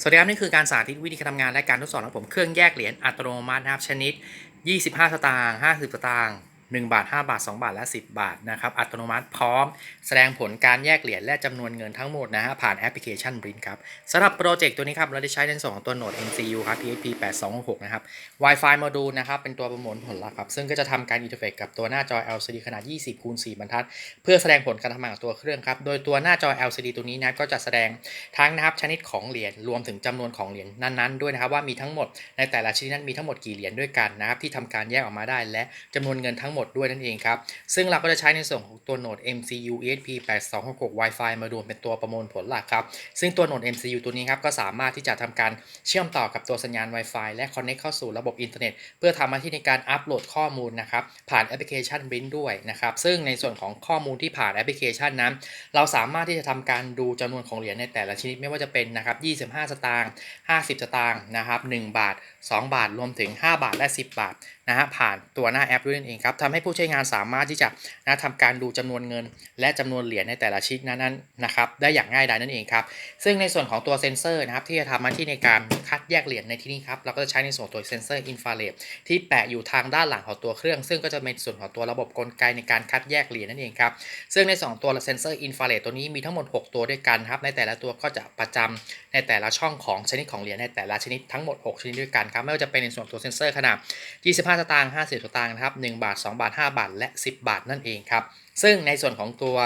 สวัสดีครับนี่คือการสาธิตวิธีการทำงานและการทดสอบของผมเครื่องแยกเหรียญอัตโนมัตินะครับชนิด 25 สตางค์ 50 สตางค์ 1 บาท 5 บาท 2 บาท และ 10 บาทนะครับ อัตโนมัติพร้อม แสดงผลการแยกเหรียญและจำนวนเงินทั้งหมดนะฮะผ่านแอปพลิเคชัน Brin ครับสำหรับโปรเจกต์ตัวนี้ครับ เราได้ใช้ในส่วนของตัวโหนด MCU ครับ PHP 8266 นะครับ Wi-Fi โมดูลนะครับ เป็นตัวประมวลผลลัพธ์ครับ ซึ่งก็จะทำการอินเทอร์เฟซกับตัวหน้าจอ LCD ขนาด 20คูณ4บรรทัด เพื่อแสดงผลการทำงานของตัวเครื่องครับ โดยตัวหน้าจอ LCD ตัวนี้นะก็จะแสดงทั้งนะครับชนิดของเหรียญรวมถึงจำนวนของเหรียญนั้นๆด้วยนะครับว่ามีทั้งหมดในแต่ละชนิดนั้นมีทั้งหมดกี่เหรียญด้วยกันนะครับที่ทำการแยกออกมาได้และจำนวนเงินทั้งหมดด้วยนั่นเองครับ ซึ่งเราก็จะใช้ในส่วนของตัวโหนด MCU ESP 8266 Wi-Fi มารวมเป็นตัวประมวลผลหลักครับ ซึ่งตัวโหนด MCU ตัวนี้ครับก็สามารถที่จะทำการเชื่อมต่อกับตัวสัญญาณ Wi-Fi และ Connect เข้าสู่ระบบอินเทอร์เน็ต เพื่อทำหน้าที่ในการอัปโหลดข้อมูลนะครับผ่านแอปพลิเคชัน b r i n ด้วยนะครับซึ่งในส่วนของข้อมูลที่ผ่านแอปพลิเคชันนั้น เราสามารถที่จะทำการดูจำนวนของเหรียญในแต่ละชนิดไม่ว่าจะเป็นนะครับ25 สตางค์50 สตางค์นะครับ1บาท 2 บาทรวมถึง 5 บาทและ 10 บาท นะฮะผ่านตัวหน้าแอปด้วยนั่นเองครับทำให้ผู้ใช้งานสามารถที่จะนะทำการดูจำนวนเงิน และจำนวนเหรียญในแต่ละชนิดนั้นนะครับได้อย่างง่ายดายนั่นเองครับซึ่งในส่วนของตัวเซนเซอร์นะครับที่จะทำหน้าที่ในการคัดแยกเหรียญในที่นี้ครับเราก็จะใช้ในส่วนตัวเซนเซอร์อินฟราเรดที่แปะอยู่ทางด้านหลังของตัวเครื่อง ซึ่งก็จะเป็นส่วนของตัวระบบกลไกในการคัดแยกเหรียญนั่นเองครับซึ่งใน 2 ตัวเซนเซอร์อินฟราเรดตัวนี้มีทั้งหมด 6 ตัวด้วยกันครับในแต่ละตัวก็จะประจำในแต่ละช่องของชนิดของเหรียญในแต่ละชนิดทั้งหมด 6 ชนิดด้วยกันครับไม่ว่าจะเป็นในส่วนตัวเซนเซอร์ขนาด 25สตางค์50 สตางค์นะครับ1บาท 2 บาท 5 บาท และ 10 บาทนั่นเองครับ ซึ่งในส่วนของตัว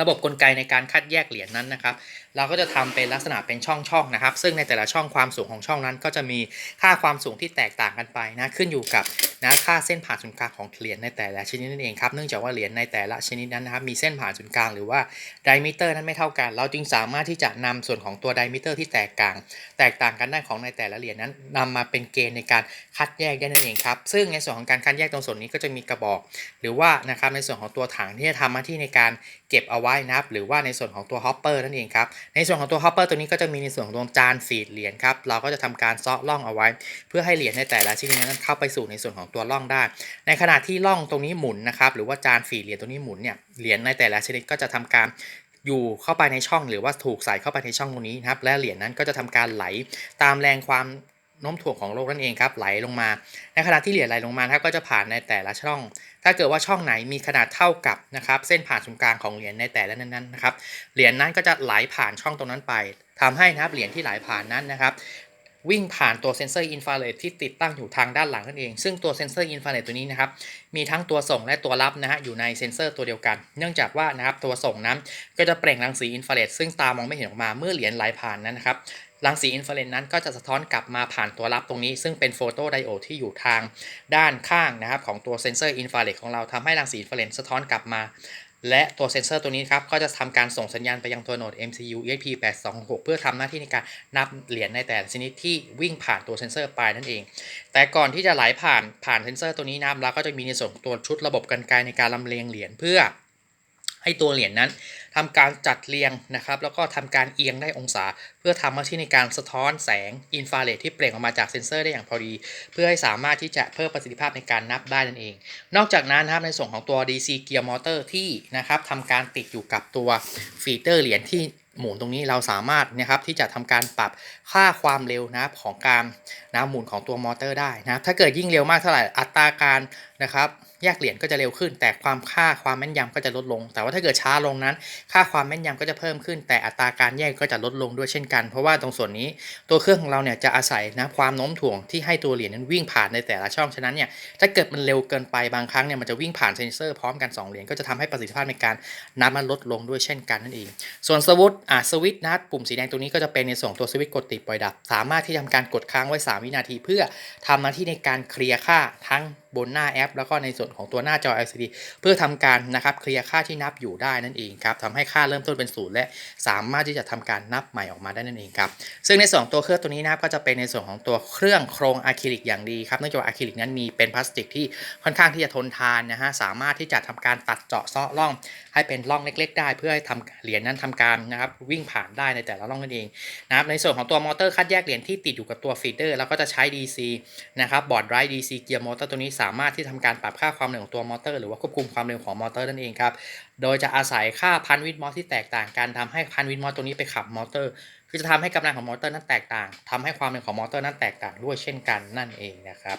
ระบบกลไกในการคัดแยกเหรียญนั้นนะครับ เราก็จะทำเป็นลักษณะเป็นช่องๆนะครับ ซึ่งในแต่ละช่องความสูงของช่องนั้น ก็จะมีค่าความสูงที่แตกต่างกันไปนะขึ้นอยู่กับนะค่าเส้นผ่านศูนย์กลางของเหรียญในแต่ละชนิดนั่นเองครับเนื่องจากว่าเหรียญในแต่ละชนิดนั้นนะครับมีเส้นผ่านศูนย์กลางหรือว่าไดมิเตอร์นั้นไม่เท่ากัน เราจึงสามารถที่จะนำส่วนของตัวไดมิเตอร์ที่แตกต่าง แตกต่างกันได้ของในแต่ละเหรียญนั้นนำมาเป็นเกณฑ์ในการคัดแยกได้นั่นเองครับซึ่งในส่วนของการคัดแยกตรงส่วนนี้ก็จะมีกระบอก หรือว่านะครับในส่วนของตัวถังที่จะทำหน้าที่ในการเก็บเอาไว้นะครับหรือว่าในส่วนของตัวฮอปเปอร์นั่นเองครับในส่วนของตัวฮอปเปอร์ตัวนี้ก็จะมีในส่วนของดวงจานสีเหรียญครับ เราก็จะทำการเซาะล่องเอาไว้ เพื่อให้เหรียญในแต่ละชนิดนั้นเข้าไปสู่ในส่วนของตัวล่องได้ ในขณะที่ล่องตรงนี้หมุนนะครับ หรือว่าจานสีเหรียญตรงนี้หมุนเนี่ย เหรียญในแต่ละชนิดก็จะทำการอยู่เข้าไปในช่องหรือว่าถูกใส่เข้าไปในช่องตรงนี้นะครับและเหรียญนั้นก็จะทำการไหลตามแรงความ น้มถ่วงของโลกนั่นเองครับไหลลงมา ในขณะที่เหรียญไหลลงมาครับก็จะผ่านในแต่ละช่อง ถ้าเกิดว่าช่องไหนมีขนาดเท่ากับนะครับเส้นผ่านศูนย์กลางของเหรียญในแต่ละนั้นๆนะครับเหรียญนั้นก็จะไหลผ่านช่องตรงนั้นไปทำให้นะครับเหรียญที่ไหลผ่านนั้นนะครับวิ่งผ่านตัวเซนเซอร์อินฟราเรดที่ติดตั้งอยู่ทางด้านหลังนั่นเอง ซึ่งตัวเซนเซอร์อินฟราเรดตัวนี้นะครับ มีทั้งตัวส่งและตัวรับนะฮะ อยู่ในเซนเซอร์ตัวเดียวกัน เนื่องจากว่านะครับตัวส่งนั้นก็จะเปล่งรังสีอินฟราเรดซึ่งตามองไม่เห็นออกมาเมื่อเหรียญไหลผ่านนั้นนะครับ รังสีอินฟราเรดนั้นก็จะสะท้อนกลับมาผ่านตัวรับตรงนี้ ซึ่งเป็นโฟโตไดโอดที่อยู่ทางด้านข้างนะครับของตัวเซนเซอร์อินฟราเรดของเราทำให้รังสีอินฟราเรดสะท้อนกลับมา และตัวเซนเซอร์ตัวนี้ครับก็จะทำการส่งสัญญาณไปยังตัวโหนด MCU ESP 8266 เพื่อทำหน้าที่ในการนับเหรียญในแต่ละชนิดที่วิ่งผ่านตัวเซนเซอร์ไปนั่นเอง แต่ก่อนที่จะไหลผ่านผ่านเซนเซอร์ตัวนี้นะครับเราก็จะมีในส่วนของตัวชุดระบบกันไกในการลำเลียงเหรียญเพื่อ ให้ตัวเหรียญนั้นทำการจัดเรียงนะครับ แล้วก็ทำการเอียงได้องศา เพื่อทำหน้าที่ในการสะท้อนแสงอินฟราเรดที่เปล่งออกมาจากเซ็นเซอร์ได้อย่างพอดี เพื่อให้สามารถที่จะเพิ่มประสิทธิภาพในการนับได้นั่นเอง นอกจากนั้นนะครับในส่วนของตัว DC Gear Motor ที่นะครับทำการติดอยู่กับตัวฟีเตอร์เหรียญที่หมุนตรงนี้เราสามารถนะครับที่จะทำการปรับค่าความเร็วนะครับของการนะหมุนของตัวมอเตอร์ได้นะครับถ้าเกิดยิ่งเร็วมากเท่าไหร่อัตราการนะครับ แยกเหรียญก็จะเร็วขึ้น แต่ความค่าความแม่นยำก็จะลดลง แต่ว่าถ้าเกิดช้าลงนั้น ค่าความแม่นยำก็จะเพิ่มขึ้น แต่อัตราการแยกก็จะลดลงด้วยเช่นกัน เพราะว่าตรงส่วนนี้ตัวเครื่องของเราเนี่ยจะอาศัยนะความโน้มถ่วงที่ให้ตัวเหรียญนั้นวิ่งผ่านในแต่ละช่องฉะนั้นเนี่ยถ้าเกิดมันเร็วเกินไปบางครั้งเนี่ยมันจะวิ่งผ่านเซนเซอร์พร้อมกัน2เหรียญก็จะทำให้ประสิทธิภาพในการนับมันลดลงด้วยเช่นกันนั่นเอง ส่วนสวิตช์อะสวิตช์นะปุ่มสีแดงตัวนี้ก็จะเป็นในส่วนของตัวสวิตช์กดติดปล่อยดับ สามารถที่ทำการกดค้างไว้ 3 วินาที เพื่อทำหน้าที่ในการเคลียร์ค่าทั้ง บนหน้าแอป แล้วก็ในส่วนของตัวหน้าจอ LCD เพื่อทำการนะครับเคลียร์ค่าที่นับอยู่ได้นั่นเองครับทำให้ค่าเริ่มต้นเป็นศูนย์และสามารถที่จะทำการนับใหม่ออกมาได้นั่นเองครับซึ่งในส่วนของตัวเครื่องตัวนี้นะครับก็จะเป็นในส่วนของตัวเครื่องโครงอะคริลิกอย่างดีครับเนื่องจากว่าอะคริลิกนั้นมีเป็นพลาสติกที่ค่อนข้างที่จะทนทานนะฮะสามารถที่จะทำการตัดเจาะเซาะร่อง ให้เป็นร่องเล็ก ๆ ได้ เพื่อให้ทำเหรียญนั้นทำการนะครับวิ่งผ่านได้ในแต่ละร่องนั่นเองนะครับในส่วนของตัวมอเตอร์คัดแยกเหรียญที่ติดอยู่กับตัวฟีเดอร์เราก็จะใช้ DC นะครับบอร์ดไร DC เกียร์มอเตอร์ตัวนี้ามารถที่ทำการปรับค่าความเร็วของตัวมอเตอร์ หรือว่าควบคุมความเร็วของมอเตอร์นั่นเองครับ โดยจะอาศัยค่าพันวิตมอสที่แตกต่างกันทำให้พันวิตมอสตัวนี้ไปขับมอเตอร์ คือจะทำให้กำลังของมอเตอร์นั้นแตกต่างทำให้ความเร็วของมอเตอร์นั้นแตกต่างด้วยเช่นกันนั่นเองนะครับ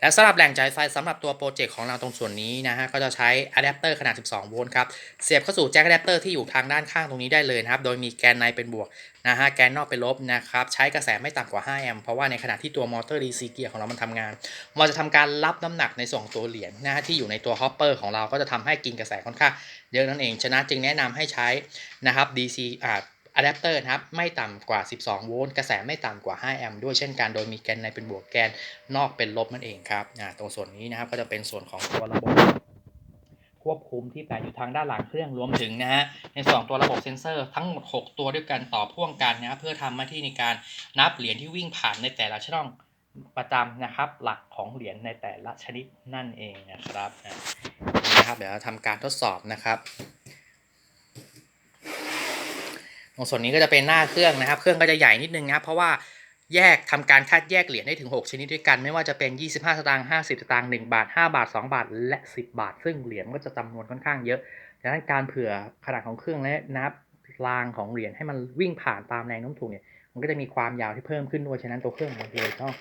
และสำหรับแหล่งจ่ายไฟสำหรับตัวโปรเจกต์ของเราตรงส่วนนี้นะฮะ ก็จะใช้อะแดปเตอร์ขนาด 12 โวลต์ครับ เสียบเข้าสู่แจ็คอะแดปเตอร์ที่อยู่ทางด้านข้างตรงนี้ได้เลยนะครับ โดยมีแกนในเป็นบวกนะฮะ แกนนอกเป็นลบนะครับ ใช้กระแสไม่ต่ำกว่า 5 แอมป์ เพราะว่าในขณะที่ตัวมอเตอร์ DC เกียร์ของเรามันทำงาน มันจะทำการรับน้ำหนักในส่วนของตัวเหรียญนะฮะที่อยู่ในตัวฮอปเปอร์ของเราก็จะทำให้กินกระแสค่อนข้างเยอะนั่นเอง ฉะนั้นจึงแนะนำให้ใช้นะครับ DC อ่า อะแดปเตอร์นะครับไม่ต่ำกว่า 12 โวลต์กระแสไม่ต่ำกว่า 5 แอมป์ด้วยเช่นกันโดยมีแกนในเป็นบวกแกนนอกเป็นลบนั่นเองครับตรงส่วนนี้นะครับก็จะเป็นส่วนของตัวระบบควบคุมที่แปะอยู่ทางด้านหลังเครื่องรวมถึงนะฮะในส่วนของตัวระบบเซ็นเซอร์ทั้งหมด 6 ตัวด้วยกันต่อพ่วงกันนะครับเพื่อทำหน้าที่ในการนับเหรียญที่วิ่งผ่านในแต่ละช่องประจำนะครับ หลักของเหรียญในแต่ละชนิดนั่นเองนะครับอ่านี่นะครับเดี๋ยวเราทำการทดสอบนะครับ ตรงส่วนนี้ก็จะเป็นหน้าเครื่องนะครับ เครื่องก็จะใหญ่นิดนึงนะครับ เพราะว่าแยกทำการคัดแยกเหรียญได้ถึง 6 ชนิดด้วยกัน ไม่ว่าจะเป็น 25 สตางค์ 50 สตางค์ 1 บาท 5 บาท 2 บาท และ 10 บาท ซึ่งเหรียญก็จะจำนวนค่อนข้างเยอะดังนั้นการเผื่อขนาดของเครื่องและนับรางของเหรียญให้มันวิ่งผ่านตามแรงโน้มถ่วงเนี่ย มันก็จะมีความยาวที่เพิ่มขึ้นด้วย ฉะนั้นตัวเครื่องมันเลยต้อง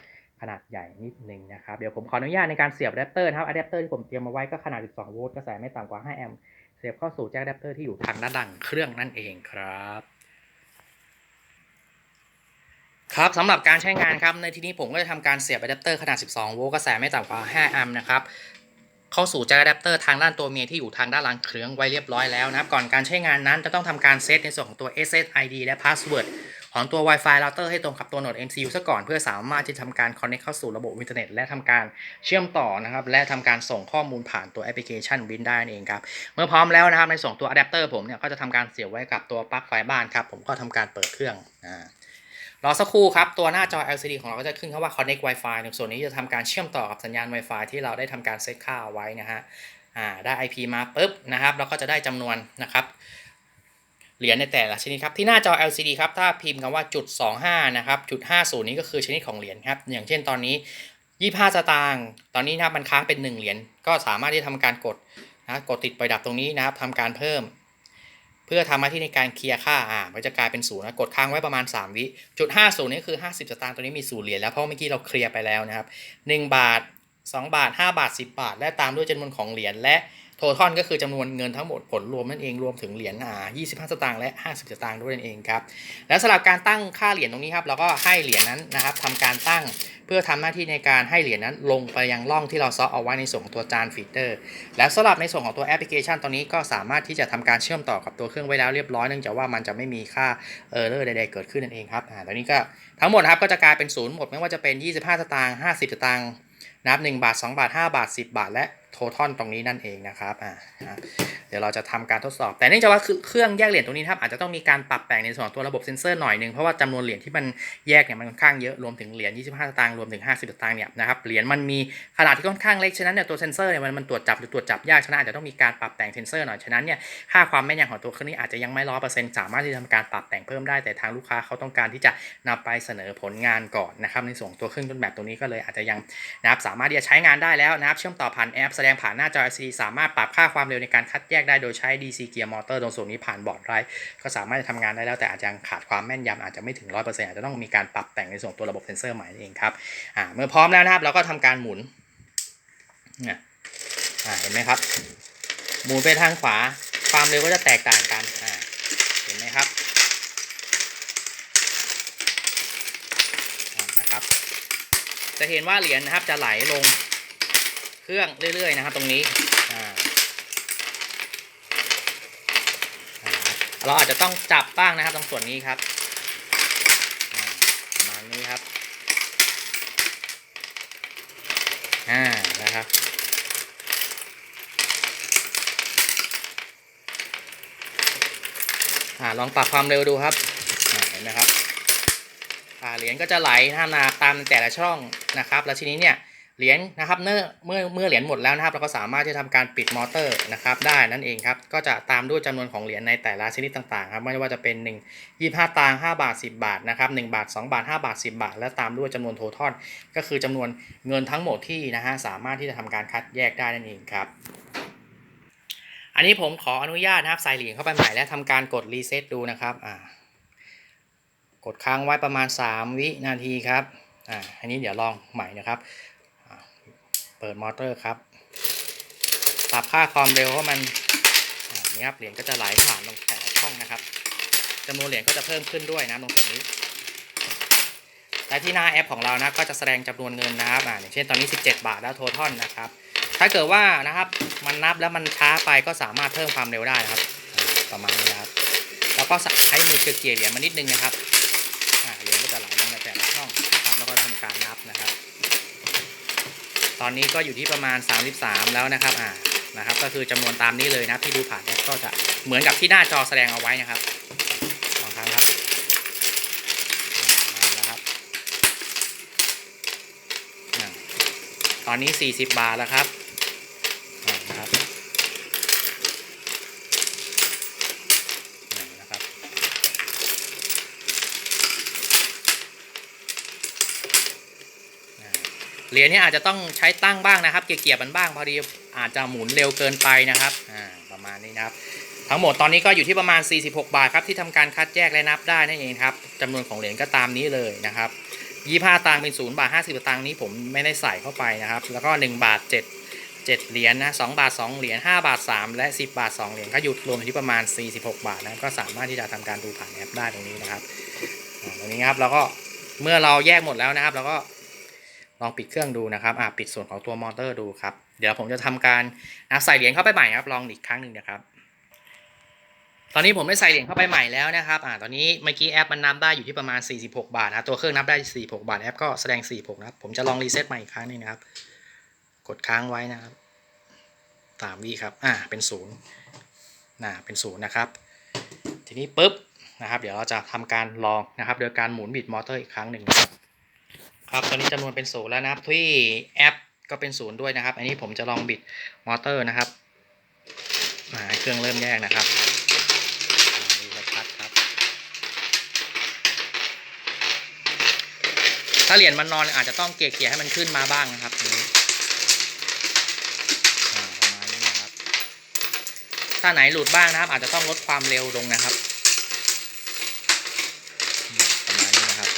ขนาดใหญ่นิดนึงนะครับ เดี๋ยวผมขออนุญาตในการเสียบอะแดปเตอร์นะครับอะแดปเตอร์ที่ผมเตรียมมาไว้ก็ขนาด 12 โวลต์กระแสไม่ต่ำกว่า 5 แอมป์ เสียบเข้าสู่แจ็คอะแดปเตอร์ที่อยู่ทางด้านหลังเครื่องนั่นเองครับ ครับสำหรับการใช้งานครับในที่นี้ผมก็จะทำการเสียบอะแดปเตอร์ขนาด 12 โวลต์กระแสไม่ต่ำกว่า 5 แอมป์นะครับเข้าสู่แจ็คอะแดปเตอร์ทางด้านตัวเมียที่อยู่ทางด้านหลังเครื่องไว้เรียบร้อยแล้วนะครับก่อนการใช้งานนั้นจะต้องทำการเซตในส่วนของตัว SSID และ Password ของตัว Wi-Fi router ให้ตรงกับตัวโหนด MCU ซะก่อนเพื่อสามารถที่ทำการ connect เข้าสู่ระบบอินเทอร์เน็ตและทำการเชื่อมต่อนะครับและทำการส่งข้อมูลผ่านตัวแอปพลิเคชัน Win ได้นั่นเองครับเมื่อพร้อมแล้วนะครับในส่วนตัวอะแดปเตอร์ผมเนี่ยก็จะทำการเสียบไว้กับตัวปลั๊กไฟบ้านครับผมก็ทำการเปิดเครื่องอ่า รอสักครู่ครับตัวหน้าจอ LCD ของเราก็จะขึ้นคำว่า connect Wi-Fi ในส่วนนี้จะทำการเชื่อมต่อกับสัญญาณ Wi-Fi ที่เราได้ทำการเซตค่าเอาไว้นะฮะอ่าได้ IP มาปุ๊บนะครับแล้วก็จะได้จำนวนนะครับเหรียญในแต่ละชนิดครับที่หน้าจอ LCD ครับถ้าพิมพ์คำว่าจุด25นะครับจุด50 นี้ก็คือชนิดของเหรียญครับอย่างเช่นตอนนี้ 25สตางค์ตอนนี้นะครับมันค้างเป็น 1 เหรียญก็สามารถที่ทำการกดนะกดติดไปดับตรงนี้นะครับทำการเพิ่ม เพื่อทำหน้าที่ในการเคลียร์ค่าอ่ามันจะกลายเป็นศูนย์นะกดค้างไว้ประมาณ 3 วิจุด50นี่คือ 50 สตางค์ตัวนี้มีศูนย์เหรียญแล้วเพราะเมื่อกี้เราเคลียร์ไปแล้วนะครับ 1 บาท 2 บาท 5 บาท 10 บาท และตามด้วยจำนวนของเหรียญและ โททอนก็คือจำนวนเงินทั้งหมดผลรวมนั่นเองรวมถึงเหรียญอ่า25 สตางค์และ 50 สตางค์ด้วยนั่นเองครับ และสำหรับการตั้งค่าเหรียญตรงนี้ครับเราก็ให้เหรียญนั้นนะครับทำการตั้งเพื่อทำหน้าที่ในการให้เหรียญนั้นลงไปยังร่องที่เราซอเอาไว้ในส่วนของตัวจานฟีเตอร์ และสำหรับในส่วนของตัวแอปพลิเคชันตอนนี้ก็สามารถที่จะทำการเชื่อมต่อกับตัวเครื่องไว้แล้วเรียบร้อยเนื่องจากว่ามันจะไม่มีค่าเออร์เลอร์ใดๆเกิดขึ้นนั่นเองครับอ่าตอนนี้ก็ทั้งหมดครับก็จะกลายเป็นศูนย์หมดไม่ว่าจะเป็น 25 สตางค์ 50 สตางค์นับ1บาท 2 บาท 5 บาท 10 บาท และ ททอนตรงนี้นั่นเองนะครับอ่าเดี๋ยวเราจะทำการทดสอบ แต่เนื่องจากว่าเครื่องแยกเหรียญตรงนี้นะครับอาจจะต้องมีการปรับแต่งในส่วนของตัวระบบเซ็นเซอร์หน่อยหนึงเพราะว่าจำนวนเหรียญที่มันแยกเนี่ยมันค่อนข้างเยอะรวมถึงเหรียญ25สตางค์รวมถึง 50สตางค์เนี่ยนะครับเหรียญมันมีขนาดที่ค่อนข้างเล็กฉะนั้นเนี่ยตัวเซ็นเซอร์เนี่ยมันมันตรวจจับหรือตรวจจับยากฉะนั้นอาจจะต้องมีการปรับแต่งเซ็นเซอร์หน่อยฉะนั้นเนี่ยค่าความแม่นยำของตัวเครื่องนี้อาจจะยังไม่ร้อยเปอร์เซ็นต์สามารถที่จะทำการปรับแต่งเพิ่มได้แต่ทางลูกค้าเขาต้องการที่จะนำไปเสนอผลงานก่อนนะครับในส่วนตัวเครื่องต้นแบบตรงนี้ก็เลยอาจจะยังนะครับสามารถที่จะใช้งานได้แล้วนะครับเชื่อมต่อผ่านแอปแสดงผ่านหน้าจอ LCD สามารถปรับค่าความเร็วในการคัดแยกได้โดยใช้ DC เกียร์มอเตอร์ตรงส่วนนี้ผ่านบอร์ดไรท์ก็สามารถจะทำงานได้แล้วแต่อาจจะยังขาดความแม่นยำอาจจะไม่ถึง 100%อาจจะต้องมีการปรับแต่งในส่วนตัวระบบเซนเซอร์ใหม่นั่เองครับอ่าเมื่อพร้อมแล้วนะครับเราก็ทำการหมุนเนี่ยอ่าเห็นไหมครับ หมุนไปทางขวาความเร็วก็จะแตกต่างกันอ่าเห็นไหมครับนะครับ จะเห็นว่าเหรียญนะครับจะไหลลง เครื่องเรื่อยๆนะครับตรงนี้เราอาจจะต้องจับบ้างนะครับตรงส่วนนี้ครับประมาณนี้ครับอ่านะครับอ่าลองปรับความเร็วดูครับเห็นไหมครับอ่าเหรียญก็จะไหลตามนาตามแต่ละช่องนะครับ แล้วทีนี้เนี่ย เหรียญนะครับเมื่อเมื่อเหรียญหมดแล้วนะครับ เราก็สามารถที่จะทำการปิดมอเตอร์นะครับได้นั่นเองครับก็จะตามด้วยจำนวนของเหรียญในแต่ละชนิดต่างๆครับไม่ว่าจะเป็น 1 25 ตางค์5บาท 10 บาทนะครับ1บาท 2 บาท 5 บาท 10 บาท และตามด้วยจำนวนโททอนก็คือจำนวนเงินทั้งหมดที่นะฮะสามารถที่จะทำการคัดแยกได้นั่นเองครับอันนี้ผมขออนุญาตนะครับใส่เหรียญเข้าไปใหม่และทำการกดรีเซ็ตดูนะครับอ่ากดค้างไว้ประมาณ 3 วินาทีครับอ่าอันนี้เดี๋ยวลองใหม่นะครับ เปิดมอเตอร์ครับ ปรับค่าความเร็วให้มันนี่ครับเหรียญก็จะไหลผ่านลงแต่ละช่องนะครับจำนวนเหรียญก็จะเพิ่มขึ้นด้วยนะตรงส่วนนี้ และที่หน้าแอปของเรานะก็จะแสดงจำนวนเงินนะครับอ่าอย่างเช่นตอนนี้ 17 บาทแล้วโททอนนะครับ ถ้าเกิดว่านะครับมันนับแล้วมันช้าไปก็สามารถเพิ่มความเร็วได้นะครับ ประมาณนี้นะครับ แล้วก็ใช้มือเกลี่ยเหรียญมานิดนึงนะครับเหรียญก็จะไหลลงในแต่ละช่องนะครับแล้วก็ทำการนับนะครับ ตอนนี้ก็อยู่ที่ประมาณ 33 แล้วนะครับอ่านะครับ ก็คือจำนวนตามนี้เลยนะที่ดูผ่านแอปก็จะเหมือนกับที่หน้าจอแสดงเอาไว้นะครับลองครั้งครับอ่ามาแล้วครับตอนนี้ 40 บาทแล้วครับ อ่านะครับนี่นะครับ อ่า เหรียญนี่อาจจะต้องใช้ตั้งบ้างนะครับ เกี่ยๆมันบ้างพอดีอาจจะหมุนเร็วเกินไปนะครับอ่าประมาณนี้นะครับ ทั้งหมดตอนนี้ก็อยู่ที่ประมาณ 46 บาทครับที่ทำการคัดแยกและนับได้นั่นเองครับจำนวนของเหรียญก็ตามนี้เลยนะครับ25ตังค์เป็น0บาท50ตังค์นี้ผมไม่ได้ใส่เข้าไปนะครับ แล้วก็1บาท7 7เหรียญนะ2บาท2เหรียญ5บาท3และ10บาท2เหรียญก็อยู่รวมอยู่ที่ประมาณ46บาทนะก็สามารถที่จะทำการดูผ่านแอปได้ตรงนี้นะครับตรงนี้ครับแล้วก็เมื่อเราแยกหมดแล้วนะครับเราก็ ลองปิดเครื่องดูนะครับอ่าปิดส่วนของตัวมอเตอร์ดูครับ เดี๋ยวผมจะทำการนะใส่เหรียญเข้าไปใหม่ครับ ลองอีกครั้งหนึ่งนะครับ ตอนนี้ผมได้ใส่เหรียญเข้าไปใหม่แล้วนะครับอ่าตอนนี้เมื่อกี้แอปมันนับได้อยู่ที่ประมาณ 46 บาทนะ ตัวเครื่องนับได้ 46 บาท แอปก็แสดง 46 นะครับ ผมจะลองรีเซ็ตใหม่อีกครั้งหนึงนะครับ กดค้างไว้นะครับสามวิครับ อ่า เป็นศูนย์น่าเป็นศูนย์นะครับ ทีนี้ปุ๊บนะครับ เดี๋ยวเราจะทำการลองนะครับ โดยการหมุนบิดมอเตอร์อีกครั้งหนึ่งนะครับ ครับตอนนี้จำนวนเป็นศูนย์แล้วนะครับที่แอปก็เป็นศูนย์ด้วยนะครับ อันนี้ผมจะลองบิดมอเตอร์นะครับอ่าให้เครื่องเริ่มแยกนะครับอ่าดูชัดๆครับ ถ้าเหรียญมันนอนอาจจะต้องเกลี่ยๆให้มันขึ้นมาบ้างนะครับตรงนี้อ่าประมาณนี้นะครับ ถ้าไหนหลุดบ้างนะครับ อาจจะต้องลดความเร็วลงนะครับอืมประมาณนี้นะครับ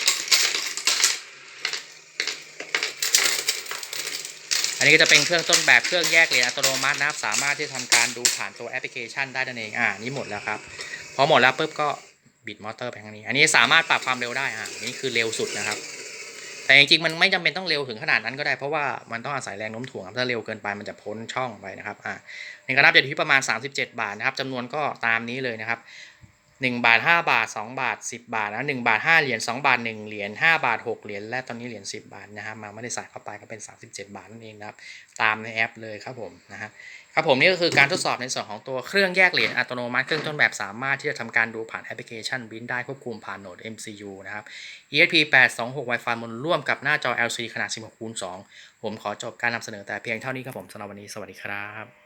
อันนี้ก็จะเป็นเครื่องต้นแบบเครื่องแยกเหรียญอัตโนมัตินะครับ สามารถที่จะทำการดูผ่านตัวแอปพลิเคชันได้นั่นเองอ่านี่หมดแล้วครับพอหมดแล้วปุ๊บก็บิดมอเตอร์ไปทางนี้ อันนี้สามารถปรับความเร็วได้อ่านี่คือเร็วสุดนะครับ แต่จริงๆมันไม่จำเป็นต้องเร็วถึงขนาดนั้นก็ได้เพราะว่ามันต้องอาศัยแรงโน้มถ่วงครับถ้าเร็วเกินไปมันจะพ้นช่องไปนะครับอ่านี่ก็นับอยู่ที่ประมาณ 37 บาทนะครับจำนวนก็ตามนี้เลยนะครับ 1 บาท 5 บาท 2 บาท 10 บาทนะ1บาท 5 เหรียญ2บาท 1 เหรียญ5บาท 6 เหรียญและตอนนี้เหรียญ10 บาทนะครับมาไม่ได้ใส่เข้าไปก็เป็น 37 บาทนั่นเองนะครับตามในแอปเลยครับผมนะฮะครับผมนี่ก็คือการทดสอบในส่วนของตัวเครื่องแยกเหรียญอัตโนมัติเครื่องต้นแบบสามารถที่จะทำการดูผ่านแอปพลิเคชันบินได้ควบคุมผ่านโหนด MCU นะครับ ESP 826 Wi-Fi บนร่วมกับหน้าจอ LCD ขนาด 16คูณ2ผมขอจบการนำเสนอแต่เพียงเท่านี้ครับผมสำหรับวันนี้สวัสดีครับ